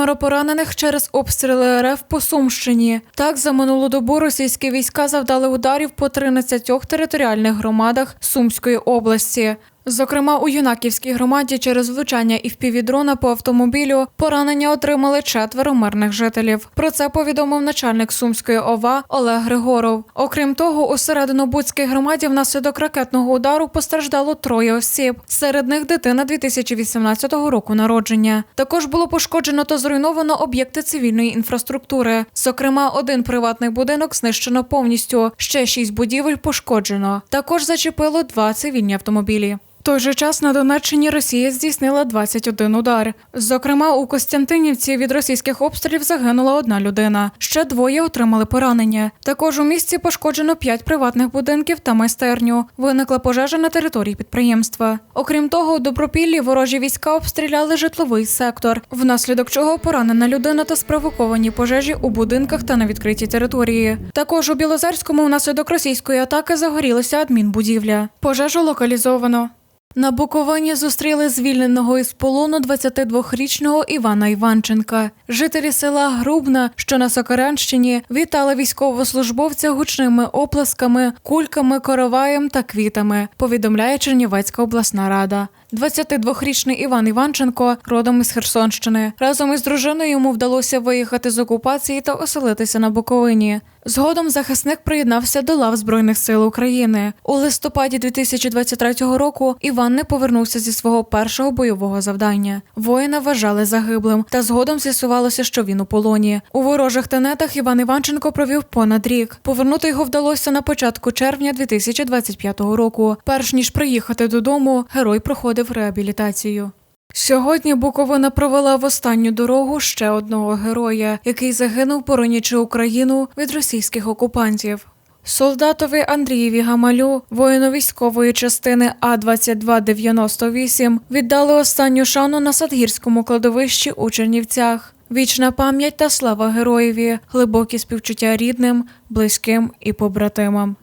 Семеро поранених через обстріли РФ по Сумщині. Так, за минулу добу російські війська завдали ударів по 13 територіальних громадах Сумської області. Зокрема, у Юнаківській громаді через влучання і впівдрона по автомобілю поранення отримали четверо мирних жителів. Про це повідомив начальник Сумської ОВА Олег Григоров. Окрім того, у Серединобудській громаді внаслідок ракетного удару постраждало троє осіб. Серед них дитина 2018 року народження. Також було пошкоджено та зруйновано об'єкти цивільної інфраструктури. Зокрема, один приватний будинок знищено повністю. Ще шість будівель пошкоджено. Також зачепило два цивільні автомобілі. Той же час на Донеччині Росія здійснила 21 удар. Зокрема, у Костянтинівці від російських обстрілів загинула одна людина. Ще двоє отримали поранення. Також у місті пошкоджено п'ять приватних будинків та майстерню. Виникла пожежа на території підприємства. Окрім того, у Добропіллі ворожі війська обстріляли житловий сектор, внаслідок чого поранена людина та спровоковані пожежі у будинках та на відкритій території. Також у Білозерському внаслідок російської атаки загорілася адмінбудівля. Пожежу локалізовано. На Буковині зустріли звільненого із полону 22-річного Івана Іванченка. Жителі села Грубна, що на Сокирянщині, вітали військовослужбовця гучними оплесками, кульками, короваєм та квітами. Повідомляє Чернівецька обласна рада. 22-річний Іван Іванченко родом із Херсонщини. Разом із дружиною йому вдалося виїхати з окупації та оселитися на Буковині. Згодом захисник приєднався до лав Збройних сил України. У листопаді 2023 року Іван не повернувся зі свого першого бойового завдання. Воїна вважали загиблим, та згодом з'ясувалося, що він у полоні. У ворожих тенетах Іван Іванченко провів понад рік. Повернути його вдалося на початку червня 2025 року. Перш ніж приїхати додому, герой проходив реабілітацію. Сьогодні Буковина провела в останню дорогу ще одного героя, який загинув, боронячи Україну від російських окупантів. Солдатові Андрієві Гамалю, воїну військової частини А 2298 віддали останню шану на Садгірському кладовищі у Чернівцях. Вічна пам'ять та слава героєві, глибокі співчуття рідним, близьким і побратимам.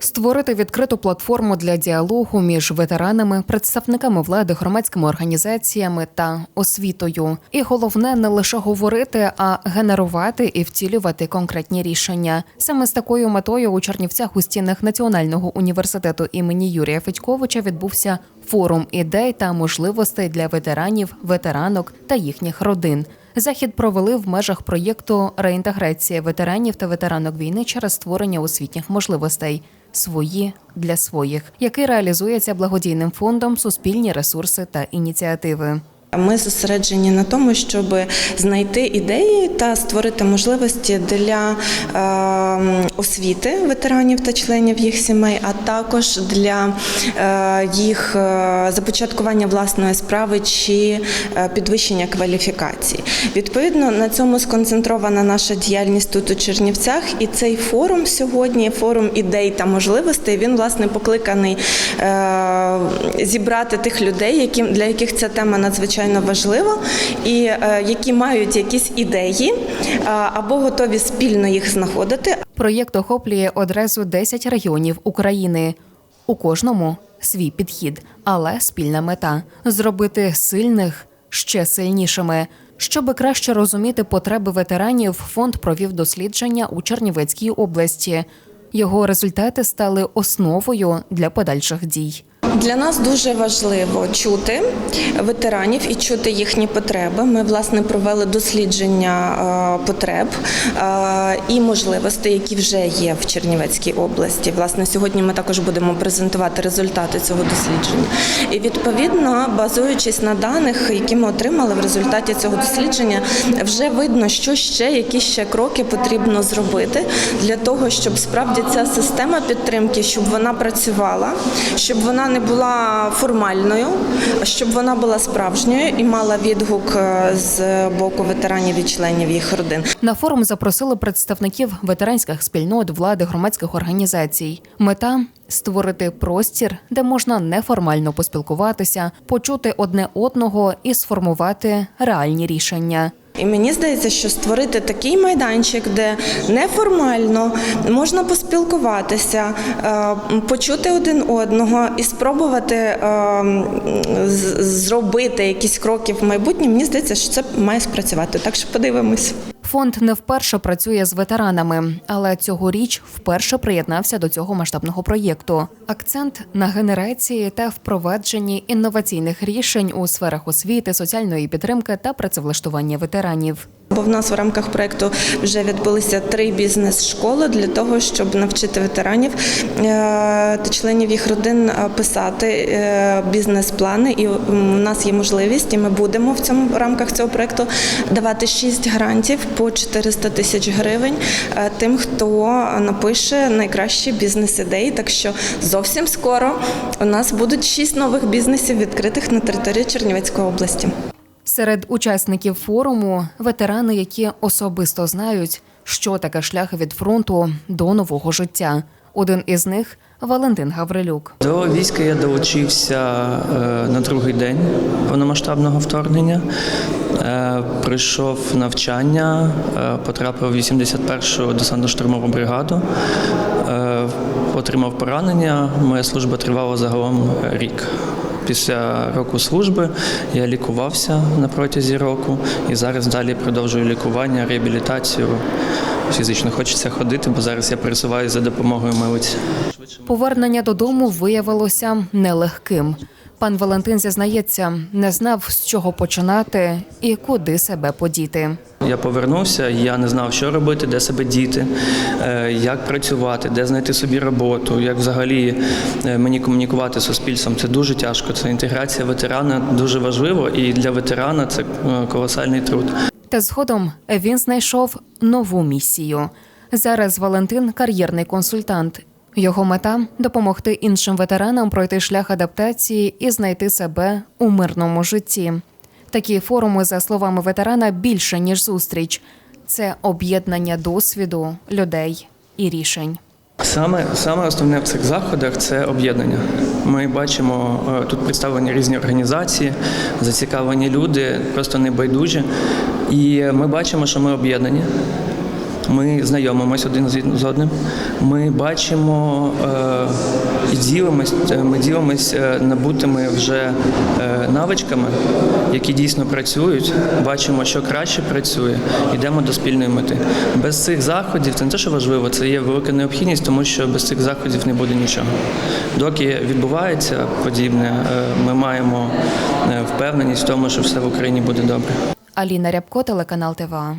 Створити відкриту платформу для діалогу між ветеранами, представниками влади, громадськими організаціями та освітою. І головне не лише говорити, а генерувати і втілювати конкретні рішення. Саме з такою метою у Чернівцях у стінах Національного університету імені Юрія Федьковича відбувся форум ідей та можливостей для ветеранів, ветеранок та їхніх родин. Захід провели в межах проєкту реінтеграція ветеранів та ветеранок війни через створення освітніх можливостей свої для своїх, який реалізується благодійним фондом суспільні ресурси та ініціативи. Ми зосереджені на тому, щоб знайти ідеї та створити можливості для е, освіти ветеранів та членів їх сімей, а також для е, їх е, започаткування власної справи чи е, підвищення кваліфікації. Відповідно, на цьому сконцентрована наша діяльність тут у Чернівцях, і цей форум сьогодні, форум ідей та можливостей, він власне покликаний зібрати тих людей, для яких ця тема надзвичайно важлива, і е, які мають якісь ідеї е, або готові спільно їх знаходити, Проєкт охоплює одразу 10 регіонів України. У кожному свій підхід, але спільна мета зробити сильних ще сильнішими. Щоби краще розуміти потреби ветеранів, фонд провів дослідження у Чернівецькій області. Його результати стали основою для подальших дій. Для нас дуже важливо чути ветеранів і чути їхні потреби. Ми власне провели дослідження е, потреб е, і можливостей, які вже є в Чернівецькій області. Власне, сьогодні ми також будемо презентувати результати цього дослідження. І відповідно, базуючись на даних, які ми отримали в результаті цього дослідження, вже видно, що ще які ще кроки потрібно зробити для того, щоб справді ця система підтримки, щоб вона працювала, щоб вона не була формальною, щоб вона була справжньою і мала відгук е, з боку ветеранів і членів їх родин. На форум запросили представників ветеранських спільнот, влади, громадських організацій. Мета створити простір, де можна неформально поспілкуватися, почути одне одного і сформувати реальні рішення. І мені здається, що створити такий майданчик, де неформально можна поспілкуватися, е, почути один одного і спробувати е, зробити якісь кроки в майбутнє, мені здається, що це має спрацювати. Так що подивимось. Фонд не вперше працює з ветеранами, але цьогоріч вперше приєднався до цього масштабного проєкту. Акцент на генерації та впровадженні інноваційних рішень у сферах освіти, соціальної підтримки та працевлаштування ветеранів. Бо в нас в рамках проекту вже відбулися три бізнес-школи для того, щоб навчити ветеранів е, та членів їх родин е, писати е, бізнес-плани. І у нас є можливість, і ми будемо в цьому в рамках цього проекту давати шість грантів по 400 тисяч гривень тим, хто напише найкращі бізнес-ідеї. Так що зовсім скоро у нас будуть шість нових бізнесів відкритих на території Чернівецької області. Серед учасників форуму ветерани, які особисто знають, що таке шлях від фронту до нового життя. Один із них Валентин Гаврилюк. До війська я долучився е, на другий день повномасштабного вторгнення. Е, Пройшов навчання, е, потрапив в 81-ту десантно-штурмову бригаду, отримав поранення. Моя служба тривала загалом рік. Після року служби я лікувався на протязі року і зараз далі продовжую лікування, реабілітацію. Фізично хочеться ходити, бо зараз я пересуваюся за допомогою милиць. Повернення додому виявилося нелегким. Пан Валентин зізнається, не знав, з чого починати і куди себе подіти. Я повернувся, я не знав, що робити, де себе діти, е, як працювати, де знайти собі роботу, як взагалі е, мені комунікувати з суспільством. Це дуже тяжко. Це інтеграція ветерана дуже важливо, і для ветерана це е, колосальний труд. Та згодом він знайшов нову місію. Зараз Валентин кар'єрний консультант. Його мета допомогти іншим ветеранам пройти шлях адаптації і знайти себе у мирному житті. Такі форуми, за словами ветерана, більше ніж зустріч. Це об'єднання досвіду, людей і рішень. Саме саме основне в цих заходах це об'єднання. Ми бачимо е, тут представлені різні організації, зацікавлені люди, просто небайдужі. І ми бачимо, що ми об'єднані. Ми знайомимось один з одним. Ми бачимо е, і ділимось, е, ми ділимось е, набутими вже навичками, які дійсно працюють. Бачимо, що краще працює. Йдемо до спільної мети. Без цих заходів це не те, що важливо, це є велика необхідність, тому що без цих заходів не буде нічого. Доки відбувається подібне, ми маємо впевненість в тому, що все в Україні буде добре. Аліна Рябко, телеканал ТВА.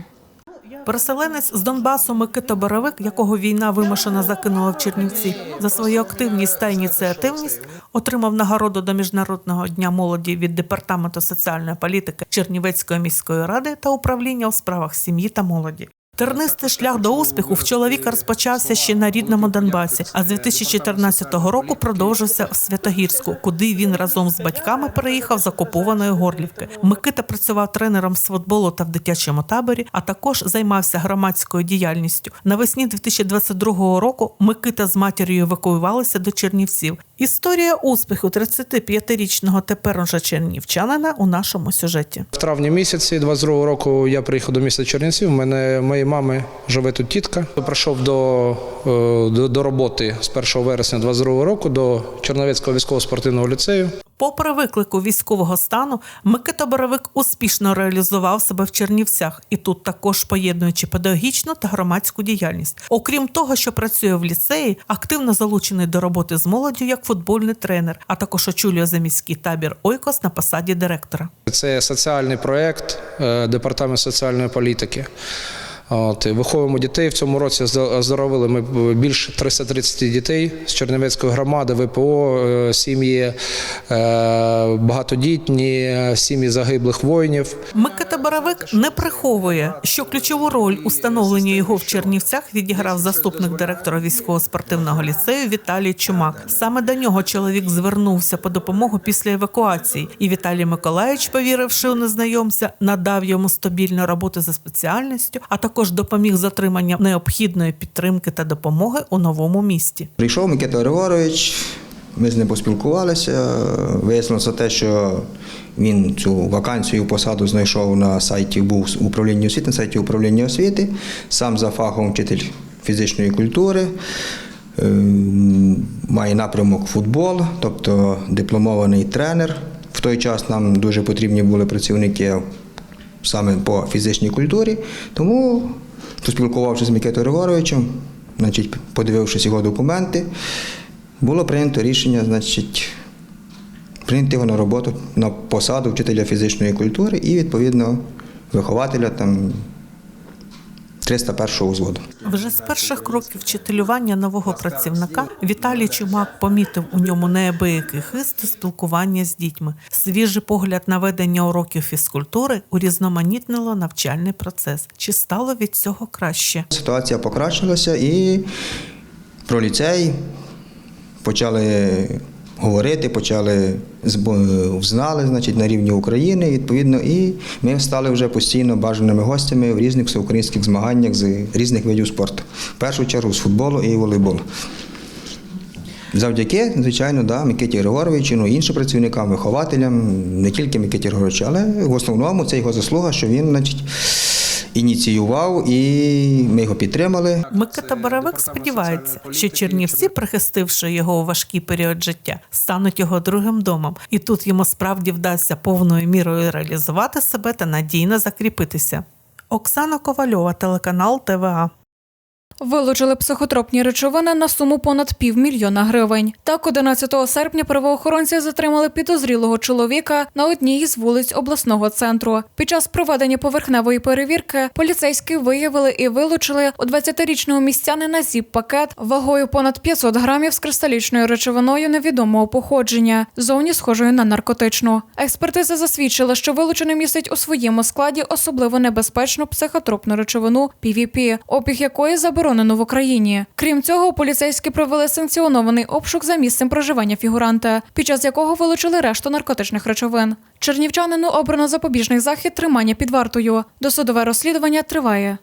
Переселенець з Донбасу Микита Боровик, якого війна вимушено закинула в Чернівці, за свою активність та ініціативність отримав нагороду до міжнародного дня молоді від департаменту соціальної політики Чернівецької міської ради та управління у справах сім'ї та молоді. Тернистий шлях до успіху в чоловіка розпочався ще на рідному Донбасі, а з 2014 року продовжився в Святогірську, куди він разом з батьками переїхав з окупованої Горлівки. Микита працював тренером з футболу та в дитячому таборі, а також займався громадською діяльністю. Навесні 2022 року Микита з матір'ю евакуювалися до Чернівців. Історія успіху 35-річного тепер уже чернівчанина у нашому сюжеті. В травні місяці 22 року я приїхав до міста Чернівців. Мене моєї мами живе тут тітка. Прийшов до, е, до, до роботи з 1 вересня 22 року до Черновецького військово-спортивного ліцею. Попри виклику військового стану, Микита Боровик успішно реалізував себе в Чернівцях і тут також поєднуючи педагогічну та громадську діяльність. Окрім того, що працює в ліцеї, активно залучений до роботи з молоддю як футбольний тренер, а також очолює заміський табір Ойкос на посаді директора. Це соціальний проєкт е, департамент соціальної політики. От, виховуємо дітей. В цьому році здо- оздоровили ми більше 330 дітей з Чернівецької громади, ВПО, е, сім'ї е, багатодітні, сім'ї загиблих воїнів. Микита Боровик не приховує, що ключову роль у становленні його в Чернівцях відіграв заступник директора військово-спортивного ліцею Віталій Чумак. Саме до нього чоловік звернувся по допомогу після евакуації, і Віталій Миколаївич, повіривши у незнайомця, надав йому стабільну роботу за спеціальністю, а також допоміг з отриманням необхідної підтримки та допомоги у новому місті. Прийшов Микита Григорович, Ми з ним поспілкувалися. Вияснилося те, що він цю вакансію посаду знайшов на сайті був в управлінні освіти, на сайті управління освіти, сам за фахом вчитель фізичної культури. е, Має напрямок футбол, тобто дипломований тренер. В той час нам дуже потрібні були працівники саме по фізичній культурі. Тому, поспілкувавшись з Микитою Григоровичем, значить, подивившись його документи, було прийнято рішення, значить, прийняти його на роботу на посаду вчителя фізичної культури і, відповідно, вихователя там 301 взводу. Вже з перших кроків вчителювання нового працівника Віталій Чумак помітив у ньому неабиякий хист спілкування з дітьми. Свіжий погляд на ведення уроків фізкультури урізноманітнило навчальний процес. Чи стало від цього краще? Ситуація покращилася і про ліцей почали говорити, почали зб- знали, значить, на рівні України, відповідно, і ми стали вже постійно бажаними гостями в різних всеукраїнських змаганнях з різних видів спорту. В першу чергу з футболу і волейболу. Завдяки, звичайно, да, Микиті Григоровичу, ну, іншим працівникам, вихователям, не тільки Микиті Григоровичу, але в основному це його заслуга, що він значить, ініціював і ми його підтримали. Микита Боровик сподівається, що Чернівці, прихистивши його у важкий період життя, стануть його другим домом, і тут йому справді вдасться повною мірою реалізувати себе та надійно закріпитися. Оксана Ковальова, телеканал ТВА. Вилучили психотропні речовини на суму понад півмільйона гривень. Так, 11 серпня правоохоронці затримали підозрілого чоловіка на одній із вулиць обласного центру. Під час проведення поверхневої перевірки поліцейські виявили і вилучили у 20-річного містянина зіп-пакет вагою понад 500 грамів з кристалічною речовиною невідомого походження, зовні схожою на наркотичну. Експертиза засвідчила, що вилучений містить у своєму складі особливо небезпечну психотропну речовину PVP, обіг якої заборонено в Україні. Крім цього, поліцейські провели санкціонований обшук за місцем проживання фігуранта, під час якого вилучили решту наркотичних речовин. Чернівчанину обрано запобіжний захід тримання під вартою. Досудове розслідування триває.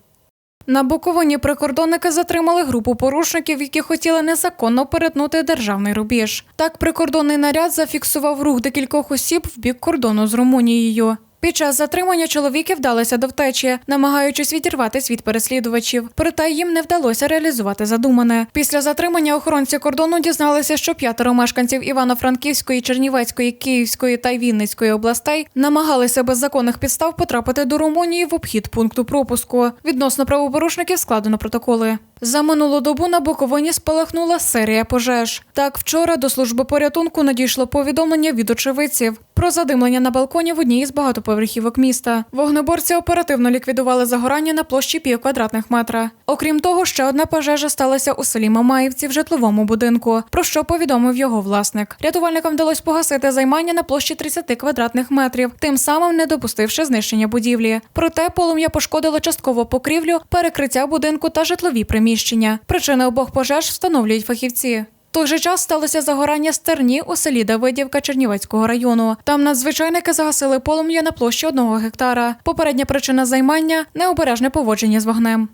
На Буковині прикордонники затримали групу порушників, які хотіли незаконно перетнути державний рубіж. Так, прикордонний наряд зафіксував рух декількох осіб в бік кордону з Румунією. Під час затримання чоловіки вдалися до втечі, намагаючись відірватися від переслідувачів. Проте їм не вдалося реалізувати задумане. Після затримання охоронці кордону дізналися, що п'ятеро мешканців Івано-Франківської, Чернівецької, Київської та Вінницької областей намагалися без законних підстав потрапити до Румунії в обхід пункту пропуску. Відносно правопорушників складено протоколи. За минулу добу на Буковині спалахнула серія пожеж. Так, вчора до служби порятунку надійшло повідомлення від очевидців про задимлення на балконі в одній із багатоповерхівок міста. Вогнеборці оперативно ліквідували загорання на площі пів квадратних метра. Окрім того, ще одна пожежа сталася у селі Мамаївці в житловому будинку, про що повідомив його власник. Рятувальникам вдалося погасити займання на площі 30 квадратних метрів, тим самим не допустивши знищення будівлі. Проте полум'я пошкодило частково покрівлю, перекриття будинку та житлові приміщення. Причини обох пожеж встановлюють фахівці. Той же час сталося загорання стерні у селі Давидівка Чернівецького району. Там надзвичайники загасили полум'я на площі одного гектара. Попередня причина займання необережне поводження з вогнем.